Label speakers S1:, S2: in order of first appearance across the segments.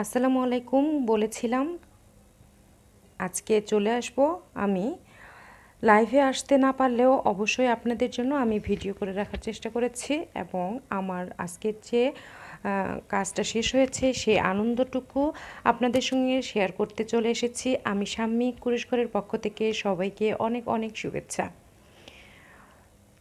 S1: আসসালামু আলাইকুম, বলেছিলাম আজকে চলে আসব আমি। লাইভে আসতে না পারলেও অবশ্যই আপনাদের জন্য আমি ভিডিও করে রাখার চেষ্টা করেছি এবং আমার আজকের যে কাজটা শেষ হয়েছে সেই আনন্দটুকু আপনাদের সঙ্গে শেয়ার করতে চলে এসেছি। আমি সাম্মিক কুরেশঘরের পক্ষ থেকে সবাইকে অনেক অনেক শুভেচ্ছা।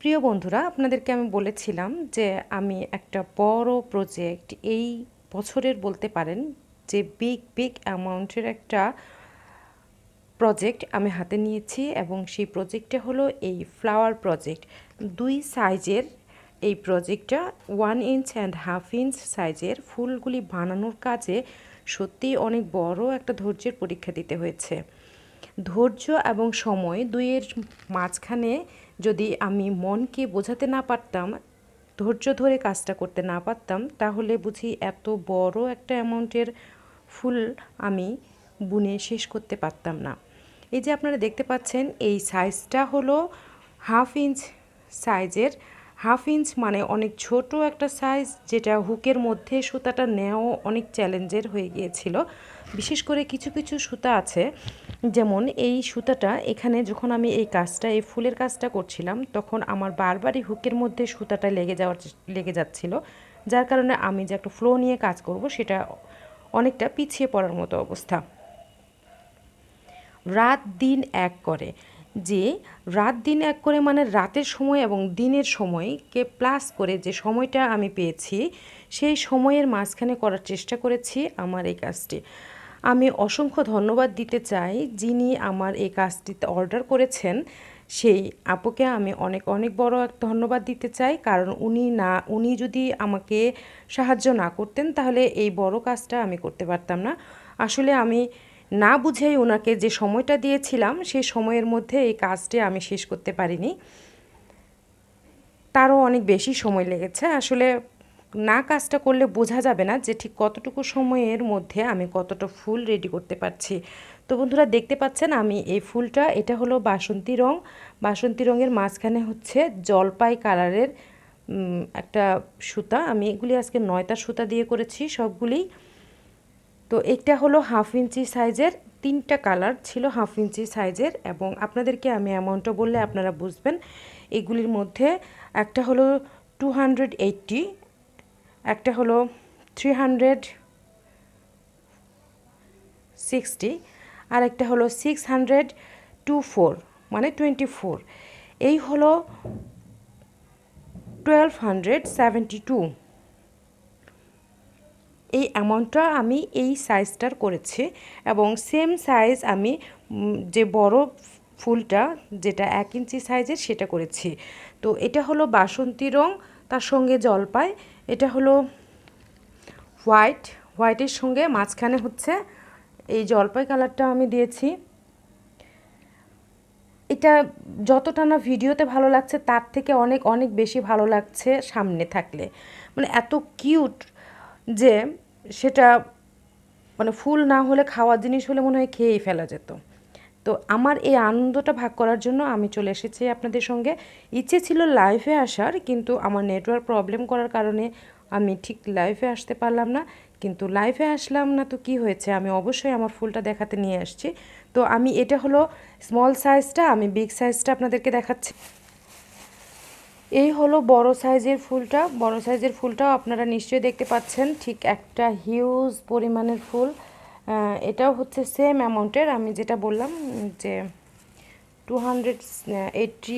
S1: প্রিয় বন্ধুরা, আপনাদেরকে আমি বলেছিলাম যে, আমি একটা বড় প্রজেক্ট এই বছরের বলতে পারেন যে বিগ বিগ অ্যামাউন্টের একটা প্রজেক্ট আমি হাতে নিয়েছি এবং সেই প্রজেক্টটা হলো এই ফ্লাওয়ার প্রজেক্ট দুই সাইজের এই প্রজেক্টটা one inch and half inch সাইজের ফুলগুলি বানানোর কাজে সত্যিই অনেক বড় একটা ধৈর্যের পরীক্ষা দিতে হয়েছে। ধৈর্য এবং সময় দুইয়ের মাঝখানে যদি আমি মনকে বোঝাতে না পারতাম ধৈর্য ধরে কাজটা করতে না পারতাম, তাহলে বুঝি এত বড় একটা অ্যামাউন্টের ফুল আমি বুনে শেষ করতে পারতাম না। এই যে আপনারা দেখতে পাচ্ছেন, এই সাইজটা হলো হাফ ইঞ্চ সাইজের হাফ ইঞ্চ মানে অনেক ছোট একটা সাইজ যেটা হুকের মধ্যে সুতাটা নেওয়া অনেক চ্যালেঞ্জের হয়ে গিয়েছিল। বিশেষ করে কিছু কিছু সুতা আছে যেমন এই সুতাটা এখানে যখন আমি এই কাজটা, এই ফুলের কাজটা করছিলাম, তখন আমার বারবারই হুকের মধ্যে সুতাটা লেগে যাওয়ার লেগে যাচ্ছিল। যার কারণে আমি যে একটা ফ্লো নিয়ে কাজ করব, সেটা অনেকটা পিছিয়ে পড়ার মতো অবস্থা। রাত দিন এক করে। যে রাত দিন এক করে মানে রাতের সময় এবং দিনের সময়কে প্লাস করে যে সময়টা আমি পেয়েছি, সেই সময়ের মাঝখানে করার চেষ্টা করেছি আমার এই কাজটি। আমি অসংখ্য ধন্যবাদ দিতে চাই যিনি আমার এই কাজটিতে অর্ডার করেছেন। সেই আপুকে আমি অনেক অনেক বড় এক ধন্যবাদ দিতে চাই। কারণ উনি না, উনি যদি আমাকে সাহায্য না করতেন তাহলে এই বড় কাজটা আমি করতে পারতাম না। আসলে আমি না বুঝেই ওনাকে যে সময়টা দিয়েছিলাম সেই সময়ের মধ্যে এই কাজটি আমি শেষ করতে পারিনি। তারও অনেক বেশি সময় লেগেছে। আসলে না কাজটা করলে বোঝা যাবে না যে ঠিক কতটুকু সময়ের মধ্যে আমি কতটা ফুল রেডি করতে পারছি। তো বন্ধুরা, দেখতে পাচ্ছেন আমি এই ফুলটা, এটা হলো বাসন্তী রং। বাসন্তী রঙের মাঝখানে হচ্ছে জলপাই কালারের একটা সুতা। আমি এগুলি আজকে নয়টা সুতা দিয়ে করেছি সবগুলি। তো এটা হলো হাফ ইঞ্চি সাইজের তিনটা কালার ছিল হাফ ইঞ্চি সাইজের এবং আপনাদেরকে আমি অ্যামাউন্টটা বললে আপনারা বুঝবেন। এগুলির মধ্যে একটা হলো টু হান্ড্রেড এইট্টি একটা হলো থ্রি হান্ড্রেড সিক্সটি আর একটা হলো সিক্স হান্ড্রেড টু ফোর মানে টোয়েন্টি ফোর এই হলো টুয়েলভ হান্ড্রেড সেভেন্টি টু এই অ্যামাউন্টটা আমি এই সাইজটার করেছি এবং সেম সাইজ আমি যে বড় ফুলটা, যেটা এক ইঞ্চি সাইজের সেটা করেছি। তো এটা হলো বাসন্তী রং তার সঙ্গে জলপাই এটা হলো হোয়াইট। হোয়াইটের সঙ্গে মাঝখানে হচ্ছে এই জলপাই কালারটা আমি দিয়েছি। এটা যতটা না ভিডিওতে ভালো লাগছে, তার থেকে অনেক অনেক বেশি ভালো লাগছে সামনে থাকলে। মানে এত কিউট যে সেটা মানে ফুল না হলে খাওয়ার জিনিস হলে মনে হয় খেয়েই ফেলা যেত। তো আমার এই আনন্দটা ভাগ করার জন্য আমি চলে এসেছি আপনাদের সঙ্গে। ইচ্ছে ছিল লাইভে আসার, কিন্তু আমার নেটওয়ার্ক প্রবলেম করার কারণে আমি ঠিক লাইভে আসতে পারলাম না। কিন্তু লাইভে আসলাম না তো কি হয়েছে? আমি অবশ্যই আমার ফুলটা দেখাতে নিয়ে আসছি। তো আমি, এটা হলো স্মল সাইজটা আমি বিগ সাইজটা আপনাদেরকে দেখাচ্ছি। এই হলো বড় সাইজের ফুলটা। বড় সাইজের ফুলটাও আপনারা নিশ্চয়ই দেখতে পাচ্ছেন। ঠিক একটা হিউজ পরিমাণের ফুল। এটাও হচ্ছে সেম অ্যামাউন্টের আমি যেটা বললাম যে two hundred eighty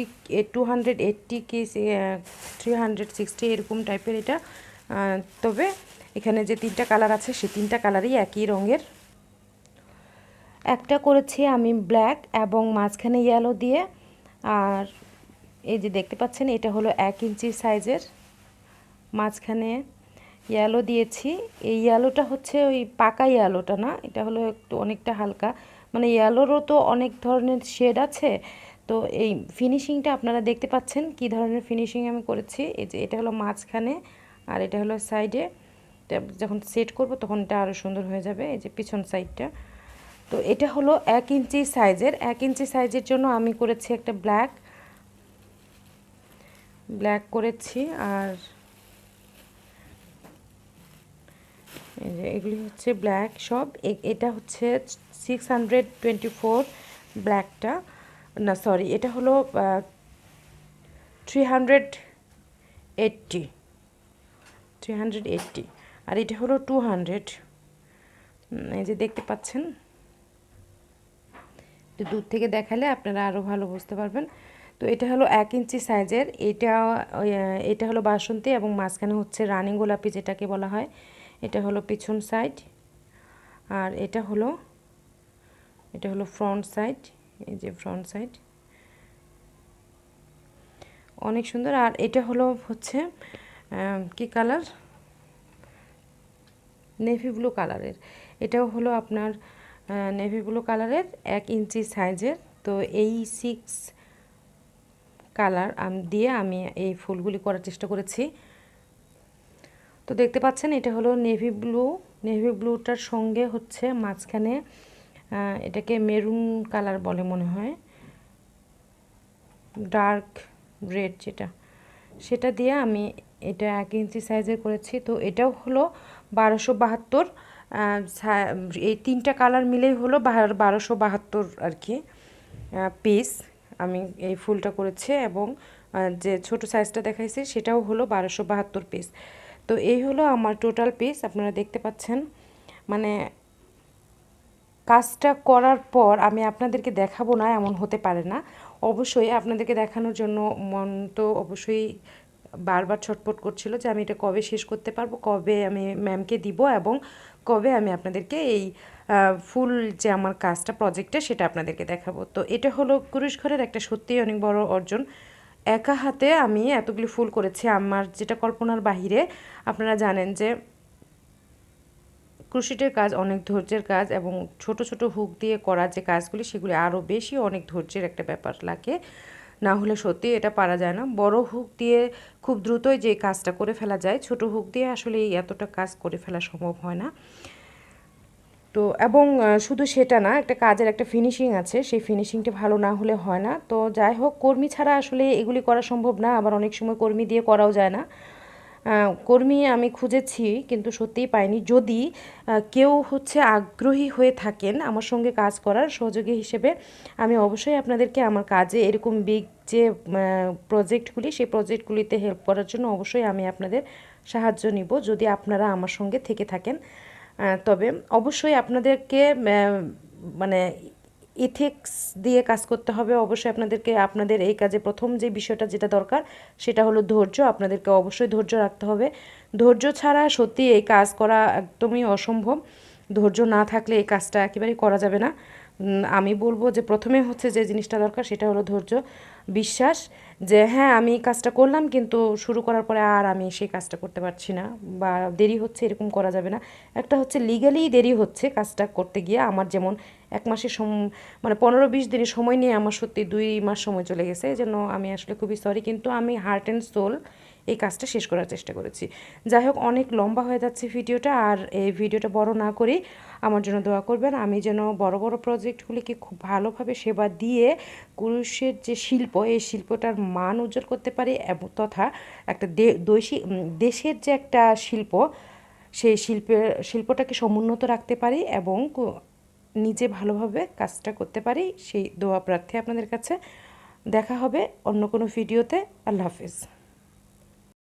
S1: two hundred eighty কি থ্রি হান্ড্রেড সিক্সটি এরকম টাইপের এটা। তবে এখানে যে তিনটা কালার আছে, সে তিনটা কালারই একই রঙের। একটা করেছি আমি ব্ল্যাক এবং মাঝখানে ইয়েলো দিয়ে। আর এই যে দেখতে পাচ্ছেন, এটা হলো এক ইঞ্চি সাইজের মাঝখানে ইয়েলো দিয়েছি। এই ইয়ালোটা হচ্ছে ওই পাকা ইয়ালোটা না? এটা হলো একটু অনেকটা হালকা। মানে ইয়েলোরও তো অনেক ধরনের শেড আছে। তো এই ফিনিশিংটা আপনারা দেখতে পাচ্ছেন কি ধরনের ফিনিশিং আমি করেছি। এই যে এটা হলো মাঝখানে আর এটা হলো সাইডে যখন সেট করব তখন এটা আরও সুন্দর হয়ে যাবে, এই যে পিছন সাইডটা তো এটা হলো এক ইঞ্চি সাইজের এক ইঞ্চি সাইজের জন্য আমি করেছি একটা ব্ল্যাক ব্ল্যাক করেছি আর এই এই যে এগুলি হচ্ছে ব্ল্যাক সব। এটা হচ্ছে সিক্স হান্ড্রেড টোয়েন্টি ফোর ব্ল্যাকটা না সরি এটা হলো three hundred eighty three hundred আর এটা হলো টু হান্ড্রেড এই যে দেখতে পাচ্ছেন? একটু দূর থেকে দেখালে আপনারা আরও ভালো বুঝতে পারবেন। তো এটা হলো এক ইঞ্চি সাইজের এটা এটা হলো বাসন্তী এবং মাঝখানে হচ্ছে রানিং গোলাপি যেটাকে বলা হয়। এটা হলো পিছন সাইড আর এটা হলো এটা হলো ফ্রন্ট সাইড এই যে ফ্রন্ট সাইড অনেক সুন্দর, আর এটা হলো হচ্ছে কি কালার নেভি ব্লু কালারের এটাও হলো আপনার নেভি ব্লু কালারের এক ইঞ্চি সাইজের তো এই সিক্স কালার দিয়ে আমি এই ফুলগুলি করার চেষ্টা করেছি। তো দেখতে পাচ্ছেন, এটা হলো নেভি ব্লু নেভি ব্লুটার সঙ্গে হচ্ছে মাঝখানে এটাকে মেরুন কালার বলে মনে হয়। ডার্ক রেড যেটা। সেটা দিয়ে আমি এটা এক ইঞ্চি সাইজের করেছি। তো এটাও হলো বারোশো বাহাত্তর এই তিনটা কালার মিলেই হলো বারোশো বাহাত্তর আর কি পিস আমি এই ফুলটা করেছি এবং যে ছোট সাইজটা দেখাইছি, সেটাও হলো বারোশো বাহাত্তর পিস তো এই হলো আমার টোটাল পিস আপনারা দেখতে পাচ্ছেন। মানে কাজটা করার পর আমি আপনাদেরকে দেখাবো না, এমন হতে পারে না। অবশ্যই আপনাদেরকে দেখানোর জন্য মন তো অবশ্যই বারবার ছটপট করছিল যে আমি এটা কবে শেষ করতে পারব, কবে আমি ম্যামকে দিব এবং কবে আমি আপনাদেরকে এই ফুল যে আমার কাজটা প্রজেক্টে সেটা আপনাদেরকে দেখাবো। তো এটা হলো কুরুশ ঘরের একটা সত্যিই অনেক বড় অর্জন। একা হাতে আমি এতগুলি ফুল করেছি আমার যেটা কল্পনার বাহিরে। আপনারা জানেন যে ক্রুশিটের কাজ অনেক ধৈর্যের কাজ এবং ছোট ছোট হুক দিয়ে করা যে কাজগুলি, সেগুলি আরও বেশি অনেক ধৈর্যের একটা ব্যাপার লাগে। না হলে সত্যি এটা পারা যায় না। বড় হুক দিয়ে খুব দ্রুতই যে কাজটা করে ফেলা যায়, ছোট হুক দিয়ে আসলে এতটা কাজ করে ফেলা সম্ভব হয় না। তো এবং শুধু সেটা না, একটা কাজের একটা ফিনিশিং আছে, সেই ফিনিশিংটা ভালো না হলে হয় না। তো যাই হোক, কর্মী ছাড়া আসলে এগুলি করা সম্ভব না, আবার অনেক সময় কর্মী দিয়ে করাও যায় না। কর্মী আমি খুঁজেছি, কিন্তু সত্যিই পাইনি। যদি কেউ হচ্ছে আগ্রহী হয়ে থাকেন আমার সঙ্গে কাজ করার সহযোগী হিসেবে, আমি অবশ্যই আপনাদেরকে আমার কাজে এরকম বিগ যে প্রজেক্টগুলি সেই প্রজেক্টগুলিতে হেল্প করার জন্য অবশ্যই আমি আপনাদের সাহায্য নিব। যদি আপনারা আমার সঙ্গে থেকে থাকেন তবে অবশ্যই আপনাদেরকে মানে ইথিক্স দিয়ে কাজ করতে হবে। অবশ্যই আপনাদেরকে, আপনাদের এই কাজে প্রথম যে বিষয়টা যেটা দরকার, সেটা হলো ধৈর্য। আপনাদেরকে অবশ্যই ধৈর্য রাখতে হবে। ধৈর্য ছাড়া সত্যি এই কাজ করা একদমই অসম্ভব। ধৈর্য না থাকলে এই কাজটা একেবারেই করা যাবে না। আমি বলব যে প্রথমে হচ্ছে যে জিনিসটা দরকার, সেটা হলো ধৈর্য, বিশ্বাস যে হ্যাঁ আমি কাজটা করলাম কিন্তু শুরু করার পরে আর আমি সেই কাজটা করতে পারছি না বা দেরি হচ্ছে, এরকম করা যাবে না। একটা হচ্ছে লিগালি দেরি হচ্ছে কাজটা করতে গিয়ে আমার যেমন এক মাসের সম মানে পনেরো বিশ দিনের সময় নিয়ে আমার সত্যি দুই মাস সময় চলে গেছে। এই জন্য আমি আসলে খুবই সরি কিন্তু আমি হার্ট অ্যান্ড সোল এই কাজটা শেষ করার চেষ্টা করেছি। যাই হোক, অনেক লম্বা হয়ে যাচ্ছে ভিডিওটা, আর এই ভিডিওটা বড় না করেই আমার জন্য দোয়া করবেন। আমি যেন বড় বড় প্রজেক্টগুলিকে খুব ভালোভাবে সেবা দিয়ে কুরুশের যে শিল্প, এই শিল্পটার মান উজ্জ্বল করতে পারি এবং তথা একটা দেশের যে একটা শিল্প, সেই শিল্পের শিল্পটাকে সমুন্নত রাখতে পারি এবং নিজে ভালোভাবে কাজটা করতে পারি। সেই দোয়া প্রার্থী আপনাদের কাছে। দেখা হবে অন্য কোনো ভিডিওতে। আল্লাহ হাফিজ।